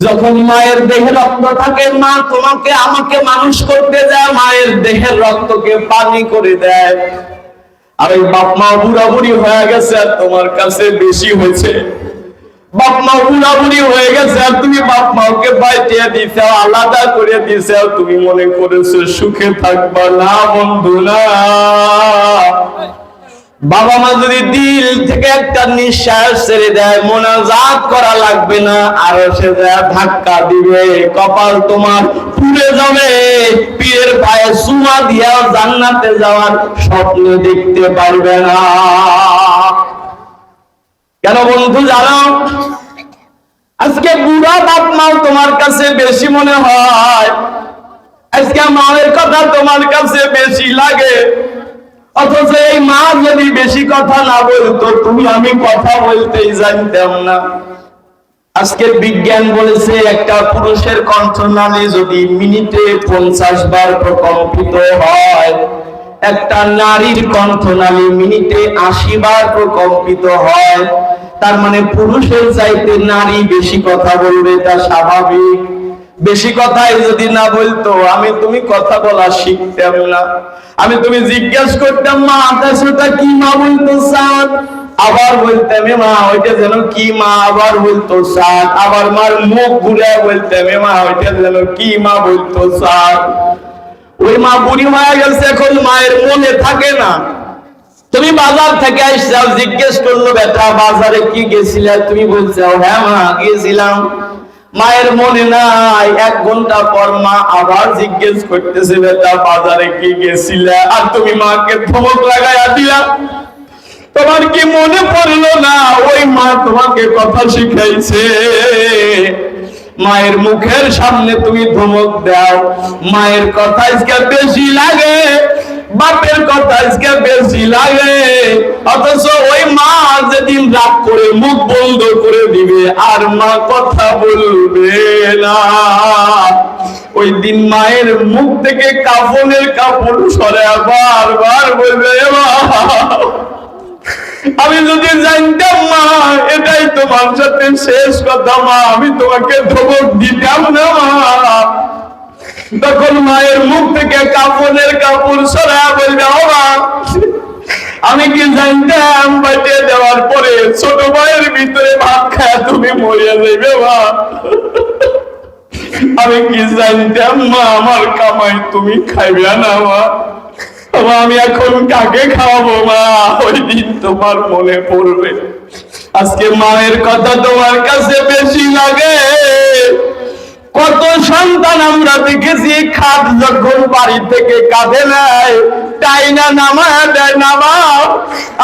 যখন মায়ের দেহে রক্ত থাকে, মা তোমাকে আমাকে মানুষ করতে দেয়, মায়ের দেহের রক্তকে পানি করে দেয়। আর ওই বাপ মা বুড়া বুড়ি হয়ে গেছে আর তোমার কাছে বেশি হয়েছে। বাপ মা বুড়া বুড়ি হয়ে গেছে আর তুমি বাপ মাকে বাইটিয়ে দিছে আলাদা করে দিছে তুমি মনে করেছ সুখে থাকবা না বন্ধু না বাবা মা যদি দিল থেকে একটা নিঃশ্বাস ছেড়ে দেয়, মোনাজাত করা লাগবে না, আর সে ধাক্কা দিবে, কপাল তোমার পুড়ে যাবে। পীরের পায়ে সুমা দিয়া জান্নাতে যাওয়ার স্বপ্ন দেখতে পারবে না। কেন বন্ধু জানো? আজকে বুড়া বাপ মাও তোমার কাছে বেশি মনে হয়। আজকে মায়ের কথা তোমার কাছে বেশি লাগে। অথচ এই মা যদি বেশি কথা না বলতো, তুমি আমি কথা বলতেই জানতাম না। আজকের বিজ্ঞান বলেছে, একটা পুরুষের কণ্ঠনালী যদি মিনিটে পঞ্চাশ বার প্রকম্পিত হয়, একটা নারীর কণ্ঠনালী মিনিটে আশি বার প্রকম্পিত হয়, তার মানে পুরুষের চাইতে নারী বেশি কথা বলবে, তা স্বাভাবিক। বেশি কথাই যদি না বলতো, আমি তুমি কথা বলা শিখতাম না। আমি তুমি জিজ্ঞেস করতাম, মা আকাশটা কি মা বলতো সাত আবার বলতাম মা, ওইটা যেন কি মা? আবার বলতো সাত আবার মার মুখ ঘুরে বলতাম মা, ওইটা যেন কি মা বলতো সাত ওই মা বুড়ি হয়ে গেছে, এখন মায়ের মনে থাকে না। তুমি বাজার থেকে আসছাও জিজ্ঞেস করল, বেটা, বাজারে কি গেছিলে? তুমি বলছো হ্যাঁ মা, গিয়েছিলাম। মায়ের মনে নাই। এক ঘণ্টা পর মা আবার জিজ্ঞেস করতেছে, বেটা, বাজারে কি গেছিলে? আর তুমি মাকে ধমক লাগাইয়া দিলা তোমার কি মনে পড়ল না? ওই মা তোমাকে কথা শিখাইছে। মায়ের মুখের সামনে তুমি ধমক দাও। মায়ের কথা আজকে বেশি লাগে। বাপের কথা আজকে বেশি লাগে। অথচ ওই মা যেদিন রাগ করে মুখ বন্ধ করে দিবে, আর মা কথা বলবে না। ওই দিন মায়ের মুখ থেকে কাপড়ের কাপড় সরে বারবার বলবে আমি যদি জানতাম মা, এটাই তোমার সাথে শেষ কথা মা, আমি তোমাকে ধমক দিতাম না মা। তখন মায়ের মুখ থেকে কাপড়ের কাপড় সরা বলবে মা আমি কি জানতাম বাটে দেওয়ার পরে ছোট ভাইয়ের ভিতরে ভাত খায় তুমি মরিয়া যাইবে মা? আমি কি জানতাম মা আমার কামাই তুমি খাইবে না মা, আমি এখন কাকে খাওয়াবো মা? ওই দিন তোমার মনে পড়বে। আজকে মায়ের কথা তোমার কাছে বেশি লাগে। কত সন্তান আমরা দেখেছি, খাদ যখন বাড়ি থেকে কাঁধে নেয়, তাই না নামা দেয় নামা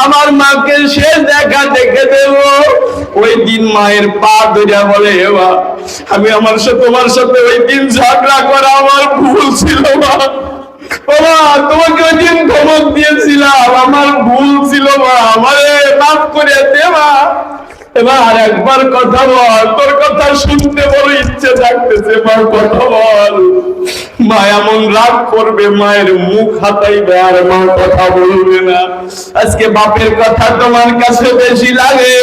আমার মাকে সে দেখা দেখে দেব। ওই দিন মায়ের পা ধরে বলে এবার আমি আমার সাথে তোমার সাথে ওই দিন ঝগড়া করা আমার ভুল ছিল মা, তোমাকে ওই দিন ধমক দিয়েছিলাম, আমার ভুল ছিল মা। আমারে মাফ করে দে মা। এবার একবার কথা বল, তোর কথা শুনতে বড় ইচ্ছে থাকতেছে মা কথা বল। মা এমন রাগ করবে, মায়ের মুখ আর মা কথা বলবে না। আজকে বাপের কথা তোমার কাছে বেশি লাগে।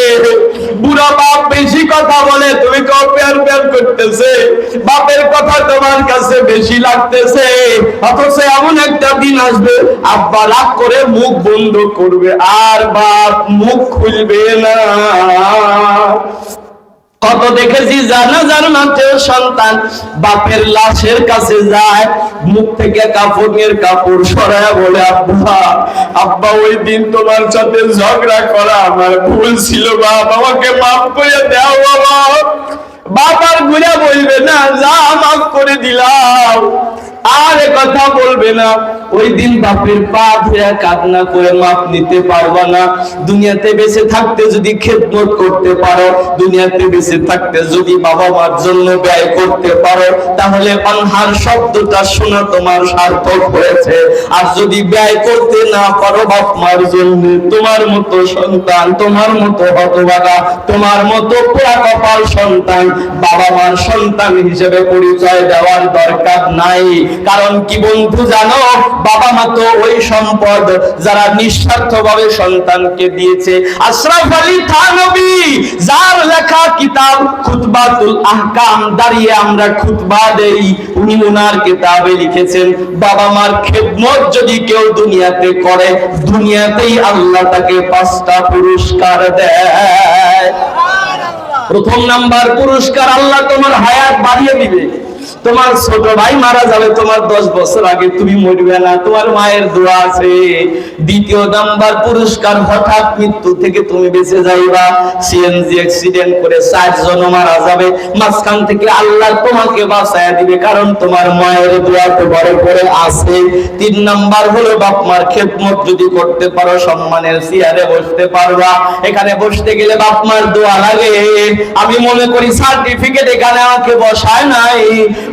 বুড়া বাপ বেশি কথা বলে, তুমি প্যার করতেছে। বাপের কথা তোমার কাছে বেশি লাগতেছে। অথচ এমন একটা দিন আসবে, আব্বা রাগ করে মুখ বন্ধ করবে, আর বাপ মুখ খুলবে না। কত দেখেছি জানাজার মাঠে সন্তান, বাপের লাশের কাছে যায়, মুখ থেকে কাপড়ের কাপড় সরায় বলে, আব্বা আব্বা, ওই দিন তোমার সাথে ঝগড়া করা আমার ভুল ছিল, বাপ, আমাকে মাফ করে দেওয়া বাবা বাবার ঘুরে বলবে না যা মাফ করে দিলাম আর কথা বলবে না। ওই দিন বাপের পা ধরে কান্না করে মাপ নিতে পারব না। দুনিয়াতে বেঁচে থাকতে যদি খেদমত করতে পারো, দুনিয়াতে বেঁচে থাকতে যদি বাবা মার জন্য ব্যয় করতে পারো, তাহলে অনহার শব্দটা শোনা তোমার সার্থক হয়েছে। আর যদি ব্যয় করতে না পারো বাপ মার জন্য, তোমার মতো সন্তান, তোমার মতো হতবাগা তোমার মতো পোড়া কপাল সন্তান বাবা মার সন্তান হিসেবে পরিচয় দেওয়ার দরকার নাই। কারণ কি বন্ধু জানো? বাবা মা তো ওই সম্পদ যারা নিঃস্বার্থ ভাবে সন্তানকে দিয়েছে। আশরাফ আলী থানবী, যার লেখা কিতাব খুতবাতুল আহকাম, দাঁড়িয়ে আমরা খুতবা দেই, উনি ওনার কিতাবে লিখেছেন, বাবা মার খেদমত যদি কেউ দুনিয়াতে করে, দুনিয়াতেই আল্লাহ তাকে পাঁচটা পুরস্কার দেয়। প্রথম নাম্বার পুরস্কার আল্লাহ তোমার হায়াত বাড়িয়ে দিবে। তোমার ছোট ভাই মারা যাবে, তোমার দশ বছর আগে তুমি মরবে না। তোমার মায়ের দোয়া আছে। দ্বিতীয় নাম্বার পুরস্কার, হঠাৎ মৃত্যু থেকে তুমি বেঁচে যাইবা। সিএনজি অ্যাক্সিডেন্ট করে চারজন মারা যাবে। মাঝখান থেকে আল্লাহ তোমাকে বাঁচায় দিবে, কারণ তোমার মায়ের দোয়া তো বড় করে আছে। তিন নাম্বার হলো বাপ মার খেদমত যদি করতে পারো, সম্মানের চেয়ারে বসতে পারবা। এখানে বসতে গেলে বাপ মার দোয়া লাগে। আমি মনে করি সার্টিফিকেট এখানে আমাকে বসায় নাই।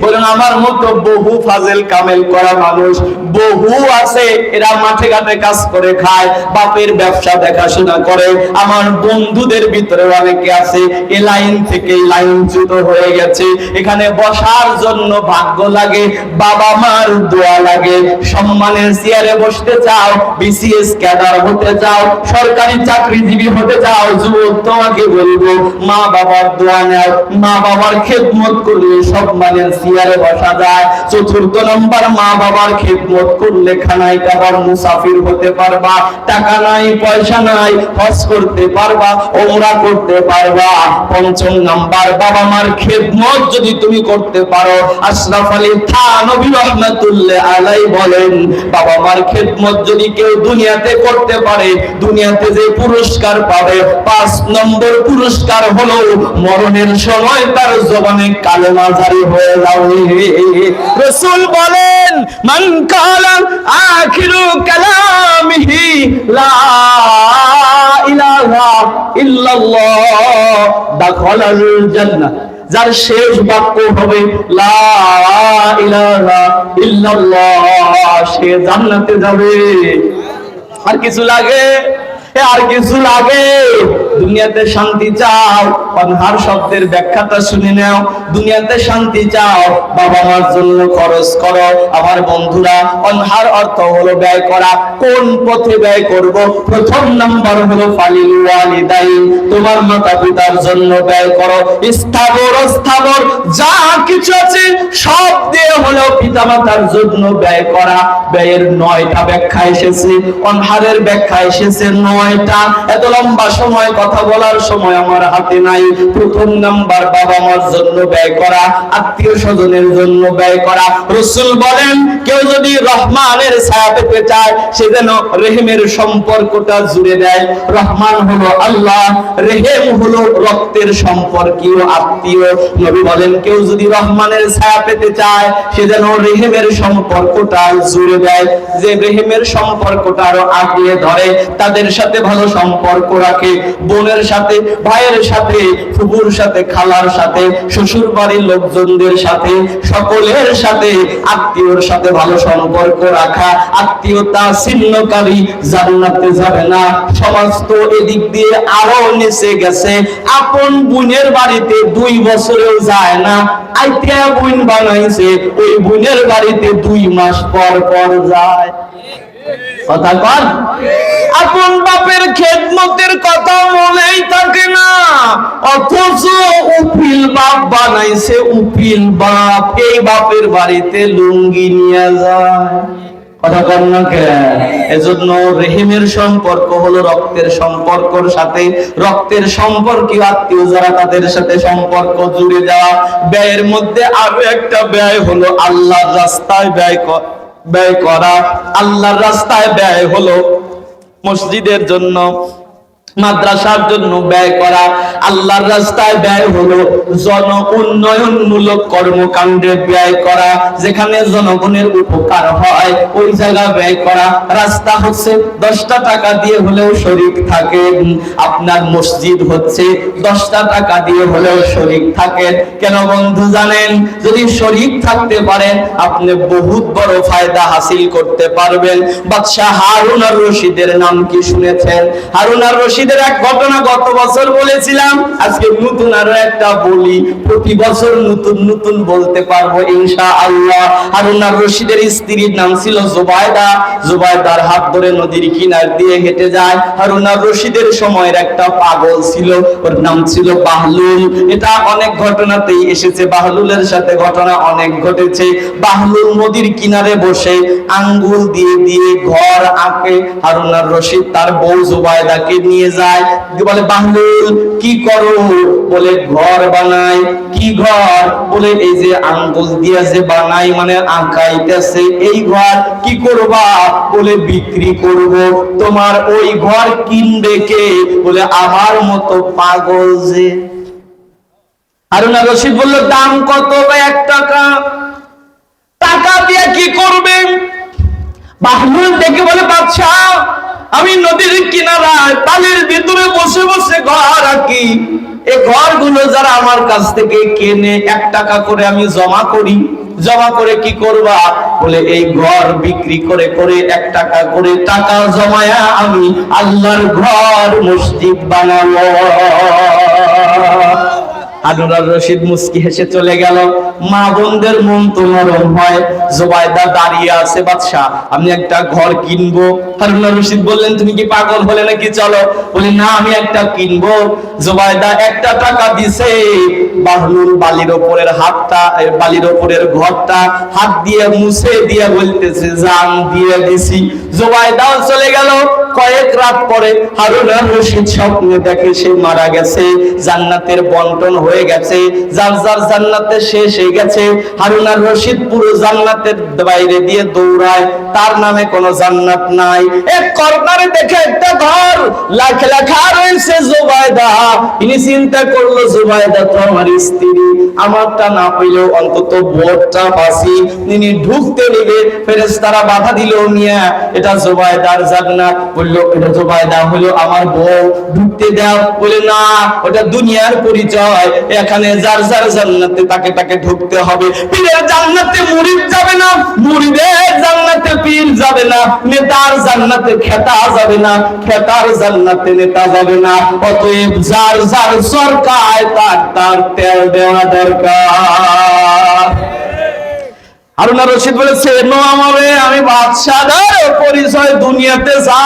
বলেন, আমার মতো বহু ফাজেল কামেল করা মানুষ বহু আছে। এরা মাঠে ঘাটে কাজ করে, খায়, বাপের ব্যবসা দেখাশোনা করে। আমার বন্ধুদের ভিতরে অনেকে আছে, এ লাইন থেকে লাইনচ্যুত হয়ে গেছে। এখানে বসার জন্য ভাগ্য লাগে, বাবা মার দোয়া লাগে। সম্মানের চেয়ারে বসতে চাও, বিসিএস ক্যাডার হতে চাও, সরকারি চাকরিজীবী হতে চাও, যুবক, তোমাকে বলব মা বাবার দোয়া নাও। মা বাবার খেদমত করলে সম্মানের চেয়ারে বসা যায়। চতুর্থ নম্বর মা বাবার খেদমত করলে খানায় কাবার মুসাফির হতে পারবা। টাকা নাই, পয়সা নাই, হজ করতে পারবা, ওমরা করতে পারবা। পঞ্চম নাম্বার বাবা মার খেদমত যদি তুমি করতে পারো, আশরাফ আলী থানবী রহমাতুল্লাহ আলাই বলেন, বাবা মার খেদমত যদি কেউ দুনিয়াতে করতে পারে, দুনিয়াতে যে পুরস্কার পাবে, পাঁচ নম্বর পুরস্কার হলো মরণের সময় তার জবানে কালেমা জারি হয়ে রসুল বলেন, মান কালা আখিরু কালামিহি লা ইলাহা যার শেষ বাক্য হবে, লা সে জান্নাতে যাবে। আর কিছু লাগে? আর কিছু লাগে? দুনিয়াতে শান্তি চাও। অনহার শব্দের ব্যাখ্যাটা শুনে নাও। দুনিয়াতে শান্তি চাও। বাবা মার জন্য খরচ করো। আমার বন্ধুরা অনহার অর্থ হলো ব্যয় করা। কোন পথে ব্যয় করব? প্রথম নাম্বার হলো ফালিল ওয়ালিদাই তোমার মাতা পিতার জন্য ব্যয় করো। স্থাবর স্থাবর যা কিছু আছে সব দিয়ে হলো পিতা মাতার জন্য ব্যয় করা ব্যয়ের নয়টা ব্যাখ্যা এসেছে। অনহারের ব্যাখ্যা এসেছে নয়টা। এত লম্বা সময় কথা বলার সময় আমার হাতে নাই। প্রথম নাম্বার বাবা মার জন্য ব্যয় করা, আত্মীয় স্বজনের জন্য ব্যয় করা। রসুল বলেন, কেউ যদি রহমানের ছায়া পেতে চায়, সে যেন রেহেমের সম্পর্কটা জুড়ে দেয়। রহমান হলো আল্লাহ, রেহেম হলো রক্তের সম্পর্কীয় আত্মীয়। নবী বলেন, কেউ যদি রহমানের ছায়া পেতে চায়, সে যেন রেহেমের সম্পর্কটা জুড়ে দেয় যে রেহেমের সম্পর্কটা আরও আগিয়ে ধরে, তাদের সাথে ভালো সম্পর্ক রাখে, বোনের সাথে, ভাইয়ের সাথে ফুপুর সাথে, খালার সাথে শ্বশুর বাড়ির লোকজনদের সাথে, সকলের সাথে, আত্মীয়র সাথে ভালো সম্পর্ক রাখা, আত্মীয়তা ছিন্নকারী জান্নাতে যাবে না। সমাজ তো এদিক দিয়ে আরও নিচে গেছে। আপন বোনের বাড়িতে দুই বছরেও যায় না। আইতিয়া বোন বানাইছে, ওই বোনের বাড়িতে দুই মাস পর পর যায়। কথা কর আপন বাপের খেদমতের কথা মনেই থাকে না। অথচ উপিল বাপ বানাইছে উপিল বাপ। এই বাপের বাড়িতে লুঙ্গি নিয়ে যায়। কথা কম না এজন্য রেহিমের সম্পর্ক হলো রক্তের সম্পর্কর সাথে। রক্তের সম্পর্কীয় আত্মীয় যারা তাদের সাথে সম্পর্ক জুড়ে যাওয়া। ব্যয়ের মধ্যে আরও একটা ব্যয় হলো আল্লাহর রাস্তায় ব্যয় ব্যয় করা। আল্লাহর রাস্তায় ব্যয় হলো মসজিদের জন্য। মাদ্রাসার জন্য ব্যয় করা। আল্লাহর রাস্তায় ব্যয় হলো জন উন্নয়নমূলক কর্মকাণ্ডে ব্যয় করা, যেখানে জনগণের উপকার হয়, ওই জায়গা ব্যয় করা। রাস্তা হচ্ছে দশটা টাকা দিয়ে হলেও শরিক থাকেন। আপনার মসজিদ হচ্ছে দশটা টাকা দিয়ে হলেও শরিক থাকেন। কেন বন্ধু জানেন, যদি শরিক থাকতে পারেন, আপনি বহুত বড় ফায়দা হাসিল করতে পারবেন। বাদশাহ হারুন আর রশিদের নাম কি শুনেছেন? হারুন আর রশিদ রশিদের এক ঘটনা গত বছর বলেছিলাম, আজকে নতুন আরও একটা বলি। প্রতি বছর নতুন নতুন বলতে পারব ইনশা আল্লাহ রশিদের স্ত্রীর নাম ছিল জুবায়দা। জুবায়দার হাত ধরে নদীর কিনার দিয়ে হেঁটে যায়। রশিদের সময়ের একটা পাগল ছিল, ওর নাম ছিল বাহলুল এটা অনেক ঘটনাতেই এসেছে বাহলুলের সাথে ঘটনা অনেক ঘটেছে। বাহলুল নদীর কিনারে বসে আঙ্গুল দিয়ে দিয়ে ঘর আঁকে। হারুনার রশিদ তার বউ জুবায়দাকে নিয়ে যায়। বলে, বাহলুল, কি করো? বলে, ঘর বানাই। কি ঘর? বলে, এই যে আঙ্গুল দিয়ে যে বানাই মানে আঁকাইতেছে এই ঘর, কি করবা? বলে, বিক্রি করব। তোমার ওই ঘর কিনবে কে? বলে, আমার মতো পাগল যে। হারুনা রশিদ বলল, দাম কত এক টাকা? টাকা দিয়ে কি করবে? বাহলুল দেখে বলে বাদশা আমি নদীর কিনারায় পানির ভিতরে বসে বসে ঘর আঁকি। এই ঘরগুলো যারা আমার কাছ থেকে কেনে, এক টাকা করে আমি জমা করি। জমা করে কি করবা? বলে, এই ঘর বিক্রি করে করে এক টাকা করে টাকা জমায়া আমি আল্লাহর ঘর মসজিদ বানাবো। হারুনার রশিদ মুস্কি হেসে চলে গেল। মা বোনদের মন তো নরম হয়। দাঁড়িয়ে আছে বাদশা আমি একটা ঘর কিনবো। হারুনার রশিদ বললেন, তুমি কি পাগল হলে নাকি চলো? বলি, না, আমি একটা কিনবো। জোবায়দা একটা টাকা দিছে। বাহলুল বালির ওপরের হাতটা বালির ওপরের ঘরটা হাত দিয়ে মুছে দিয়ে বলতেছে, জান দিয়ে দিছি। জোবায়দাও চলে গেল। কয়েক রাত পরে হারুনার রশিদ স্বপ্নে দেখে সে মারা গেছে। জান্নাতের বন্টন হয়ে গেছে। যার যার জান্নাতে শেষ হয়ে গেছে। হারুনার রশিদ পুরো জান্নাতের বাইরে দিয়ে দৌড়ায়। তার নামে কোনো জান্নাত নাই। এক কর্নারে দেখে একটা ঘর। লাখ লেখা রয়েছে জুবাইদা ইনি চিন্তা করল জুবাইদা তো আমার স্ত্রী। আমারটা না পেলেও অন্তত বোর্ডটা পাসি তিনি ঢুকতে নিবে ফেরেশতারা বাধা দিল মিয়া, এটা জুবাইদার জান্নাত। বলল, এটা জুবাইদা হলো আমার বউ, ঢুকতে দাও। বলে, না, ওটা দুনিয়ার পরিচয়। এখানে যার যার জান্নাতে তাকে তাকে ঢুকতে হবে। পীরের জান্নাতে মুরিদ যাবে না মুরিদের জান্নাতে পীর যাবে না, নেতার জান্নাতে খেতা যাবে না, খেতার জান্নাতে নেতা যাবে না। অতএব যার যার সরকার, তার তার তেল দেওয়া দরকার। হারুনা রশিদ বলেছে নো আমারে, আমি বাদশাদের পরিচয় দুনিয়াতে যা।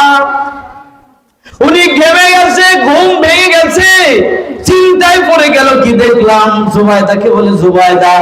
উনি ঘেমে গেছে, ঘুম ভেঙে গেছে। চিন্তায় পড়ে গেল, কি দেখলাম? জুবাইদাকে বলে, জুবাইদা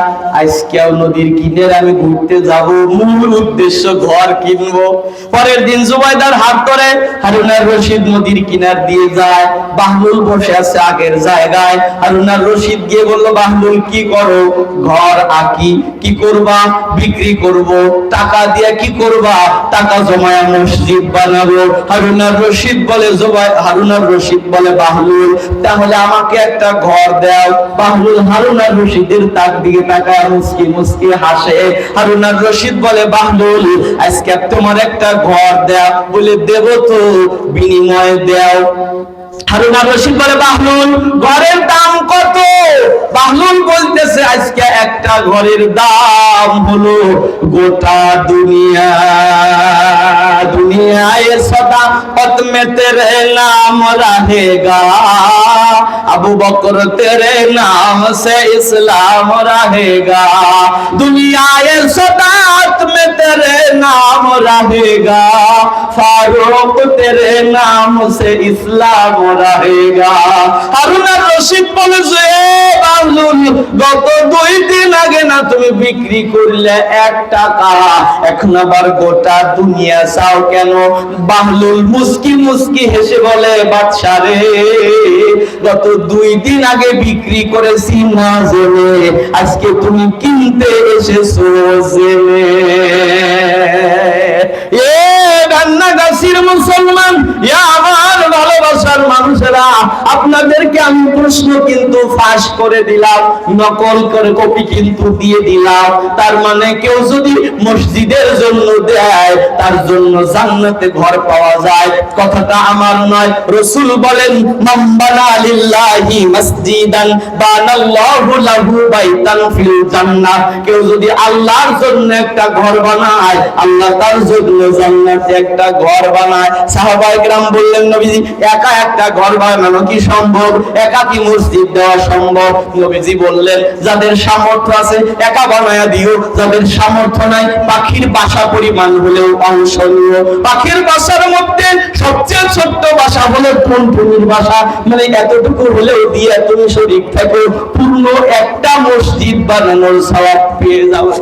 আজকেও নদীর কিনারে আমি ঘুরতে যাব। মূল উদ্দেশ্য ঘর কিনবো। পরের দিন জুবাইদার হাত ধরে হারুনার রশিদ নদীর কিনার দিয়ে যায়। বাহলুল বসে আছে আগের জায়গায়। হারুনার রশিদ গিয়ে বলল বাহলুল কি করো? ঘর আঁকি, কি করবা? বিক্রি করব। টাকা দিয়ে কি করবা? টাকা জমায়া মসজিদ বানাবো। হারুনার রশিদ বলে, জবাই, হারুনার রশিদ বলে বাহলুল তাহলে আমাকে একটা ঘর দাও। বাহলুল হারুনার রশিদের তাক দিকে তাকায় মুস্কি মুস্কি হাসে। হারুনার রশিদ বলে বাহরুল আজকে তোমার একটা ঘর দাও। বলে, দেব তো, বিনিময়ে দাও। হারুনার রশিদ বলে বাহরুল ঘরের দাম কত? বাহলুল বলতেছে আজকে একটা ঘরের দাম হলো গোটা দুনিয়া দুনিয়ায় সদা पत में तेरे नाम रहेगा अबू बकर तेरे नाम से इस्लाम रहेगा दुनिया ये सदात में तेरे नाम रहेगा फारूक तेरे नाम से इस्लाम रहेगा হারুনা রশিদ বলেছে "এ গত দুই দিন আগে না তুমি বিক্রি করলে এক টাকা? এখন আবার গোটা দুনিয়া চাও কেন? বাহলুল হেসে বলে রে, গত দুই দিন আগে বিক্রি করেছি না জেনে, আজকে তুমি কিনতে এসেছ জেনে। এ রান্না মুসলমান আমার ভালোবাসার মানুষেরা, আপনাদেরকে আমি প্রশ্ন কিন্তু ফাঁস করে দিলাম, নকল করে কপি কিন্তু দিয়ে দিলাম। তার মানে কেউ যদি মসজিদের জন্য দেয়, তার জন্য জান্নাতে ঘর পাওয়া যায়। কথাটা আমার নয়। রসুল বলেন মাম্বানা মসজিদান বানাল্লাহু লাহু বাইতান ফিল জান্নাহ। কেউ যদি আল্লাহর জন্য একটা ঘর বানায়, আল্লাহ তার জন্য জান্নাতে একটা ঘর বানায়। সাহাবাই গ্রাম বললেন, নবীজি একা একটা ঘর বানানো কি সম্ভব? একা কি মসজিদ দেওয়া সম্ভব? নবীজি বললেন, যাদের সামর্থ্য আছে, একা বানায়া দিও। যাদের সামর্থ্য নাই, পাখির বাসা পরিমাণ হলেও অংশ নিও। পাখির বাসার মধ্যে সবচেয়ে ছোট্ট বাসা হলো টুনটুনির বাসা। মানে এতটুকু হলেও দিয়ে তুমি শরীর থাকো পূর্ণ একটা মসজিদ বানানোর সওয়াব পেয়ে যাবে।